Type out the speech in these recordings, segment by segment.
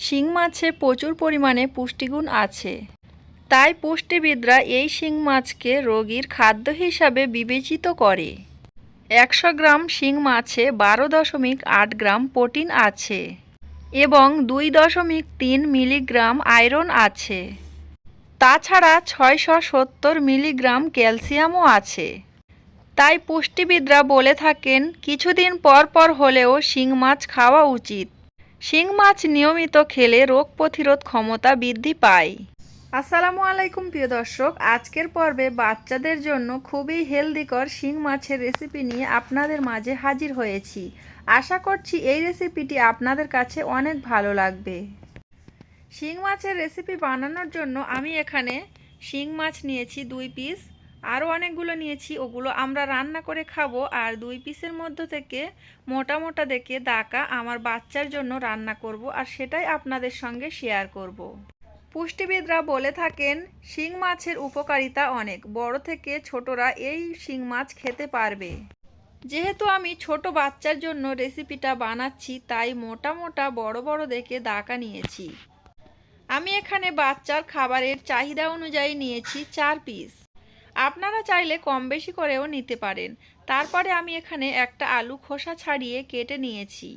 শিং মাছে প্রচুর পরিমাণে পুষ্টিগুণ আছে। তাই পুষ্টিবিদরা এই শিং মাছকে রোগীর খাদ্য হিসাবে বিবেচিত করে। একশো গ্রাম শিং মাছে বারো দশমিক আট গ্রাম প্রোটিন আছে এবং দুই দশমিক তিন মিলিগ্রাম আয়রন আছে। তাছাড়া ছয়শো সত্তর মিলিগ্রাম ক্যালসিয়ামও আছে। তাই পুষ্টিবিদরা বলে থাকেন, কিছুদিন পর পর হলেও শিং মাছ খাওয়া উচিত। শিং মাছ নিয়মিত খেলে রোগ প্রতিরোধ ক্ষমতা বৃদ্ধি পায়। আসসালামু আলাইকুম প্রিয় দর্শক, আজকের পর্বে বাচ্চাদের জন্য খুবই হেলদিকর শিং মাছের রেসিপি নিয়ে আপনাদের মাঝে হাজির হয়েছি। আশা করছি এই রেসিপিটি আপনাদের কাছে অনেক ভালো লাগবে। শিং মাছের রেসিপি বানানোর জন্য আমি এখানে শিং মাছ নিয়েছি দুই পিস আরও অনেকগুলো নিয়েছি, ওগুলো আমরা রান্না করে খাব। আর দুই পিসের মধ্য থেকে মোটা মোটা দেখে দাকা আমার বাচ্চার জন্য রান্না করব আর সেটাই আপনাদের সঙ্গে শেয়ার করব। পুষ্টিবিদরা বলে থাকেন, শিং মাছের উপকারিতা অনেক, বড় থেকে ছোটরা এই শিং মাছ খেতে পারবে। যেহেতু আমি ছোট বাচ্চার জন্য রেসিপিটা বানাচ্ছি, তাই মোটা মোটা বড় বড় দেখে দাকা নিয়েছি। আমি এখানে বাচ্চার খাবারের চাহিদা অনুযায়ী নিয়েছি চার পিস আপনারা চাইলে কম বেশি করেও নিতে পারেন। তারপরে আমি এখানে একটা আলু খোসা ছাড়িয়ে কেটে নিয়েছি।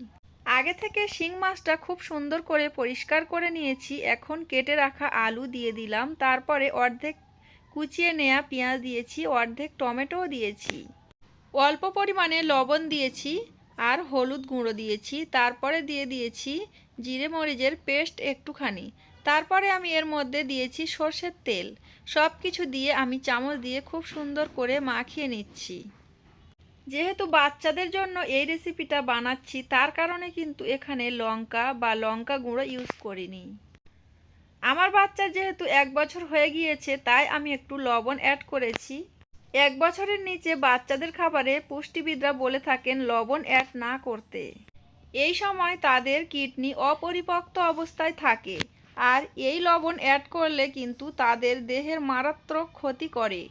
আগে থেকে শিং মাছটা খুব সুন্দর করে পরিষ্কার করে নিয়েছি। এখন কেটে রাখা আলু দিয়ে দিলাম। তারপরে অর্ধেক কুচিয়ে নেওয়া পেঁয়াজ দিয়েছি, অর্ধেক টমেটোও দিয়েছি। অল্প পরিমাণে লবণ দিয়েছি আর হলুদ গুঁড়ো দিয়েছি। তারপরে দিয়ে দিয়েছি জিরে মরিচের পেস্ট একটুখানি। তারপরে আমি এর মধ্যে দিয়েছি সর্ষের তেল। সব কিছু দিয়ে আমি চামচ দিয়ে খুব সুন্দর করে মাখিয়ে নিচ্ছি। যেহেতু বাচ্চাদের জন্য এই রেসিপিটা বানাচ্ছি, তার কারণে কিন্তু এখানে লঙ্কা বা লঙ্কা গুঁড়ো ইউজ করিনি। আমার বাচ্চা যেহেতু এক বছর হয়ে গিয়েছে, তাই আমি একটু লবণ অ্যাড করেছি। এক বছরের নিচে বাচ্চাদের খাবারে পুষ্টিবিদরা বলে থাকেন লবণ অ্যাড না করতে। এই সময় তাদের কিডনি অপরিপক্ত অবস্থায় থাকে। আর এই লবণ অ্যাড করলে কিন্তু তাদের দেহের মারাত্মক ক্ষতি করে।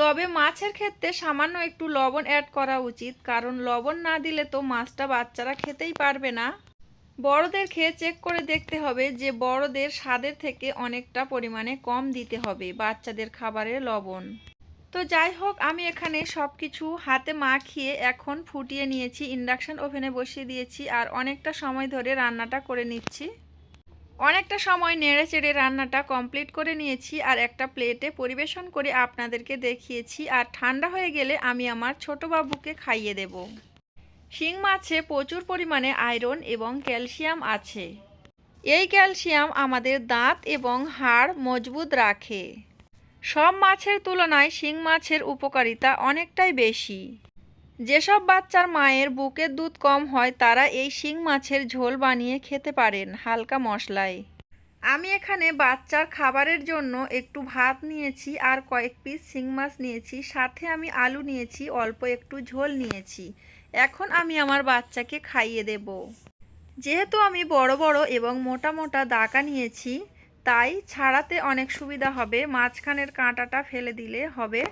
তবে মাছের ক্ষেত্রে সামান্য একটু লবণ অ্যাড করা উচিত, কারণ লবণ না দিলে তো মাছটা বাচ্চারা খেতেই পারবে না। বড়দের খেয়ে চেক করে দেখতে হবে যে বড়দের স্বাদের থেকে অনেকটা পরিমাণে কম দিতে হবে বাচ্চাদের খাবারে লবণ। তো যাই হোক, আমি এখানে সব কিছু হাতে মাখিয়ে এখন ফুটিয়ে নিয়েছি। ইন্ডাকশান ওভেনে বসিয়ে দিয়েছি আর অনেকটা সময় ধরে রান্নাটা করে নিচ্ছি। অনেকটা সময় নেড়ে চেড়ে রান্নাটা কমপ্লিট করে নিয়েছি আর একটা প্লেটে পরিবেশন করে আপনাদেরকে দেখিয়েছি আর ঠান্ডা হয়ে গেলে আমি আমার ছোট বাবুকে খাইয়ে দেব। শিং মাছে প্রচুর পরিমাণে আয়রন এবং ক্যালসিয়াম আছে। এই ক্যালসিয়াম আমাদের দাঁত এবং হাড় মজবুত রাখে। সব মাছের তুলনায় শিং মাছের উপকারিতা অনেকটাই বেশি। যেসব বাচ্চার মায়ের বুকের দুধ কম হয়, তারা এই শিং মাছের ঝোল বানিয়ে খেতে পারেন হালকা মশলায়। আমি এখানে বাচ্চার খাবারের জন্য একটু ভাত নিয়েছি আর কয়েক পিস শিং মাছ নিয়েছি, সাথে আমি আলু নিয়েছি, অল্প একটু ঝোল নিয়েছি। এখন আমি আমার বাচ্চাকে খাইয়ে দেব। যেহেতু আমি বড় বড় এবং মোটা মোটা দাকা নিয়েছি, তাই ছাড়াতে অনেক সুবিধা হবে। মাঝখানের কাঁটাটা ফেলে দিলে হবে।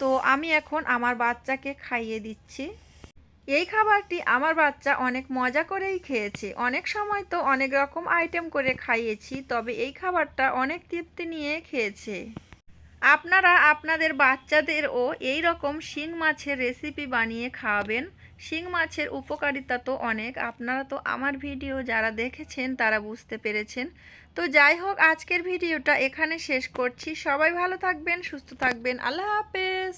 তো আমি এখন আমার বাচ্চাকে খাইয়ে দিচ্ছি। এই খাবারটি আমার বাচ্চা অনেক মজা করেই খেয়েছে। অনেক সময় তো অনেক রকম আইটেম করে খাইয়েছি, তবে এই খাবারটা অনেক তৃপ্তি নিয়ে খেয়েছে। আপনারা আপনাদের বাচ্চাদেরও এই রকম শিং মাছের রেসিপি বানিয়ে খাওয়াবেন। শিং মাছের উপকারিতা তো অনেক। আপনারা তো আমার ভিডিও যারা দেখেছেন, তারা বুঝতে পেরেছেন। তো যাই হোক, আজকের ভিডিওটা এখানে শেষ করছি। সবাই ভালো থাকবেন, সুস্থ থাকবেন। আল্লাহ হাফেজ।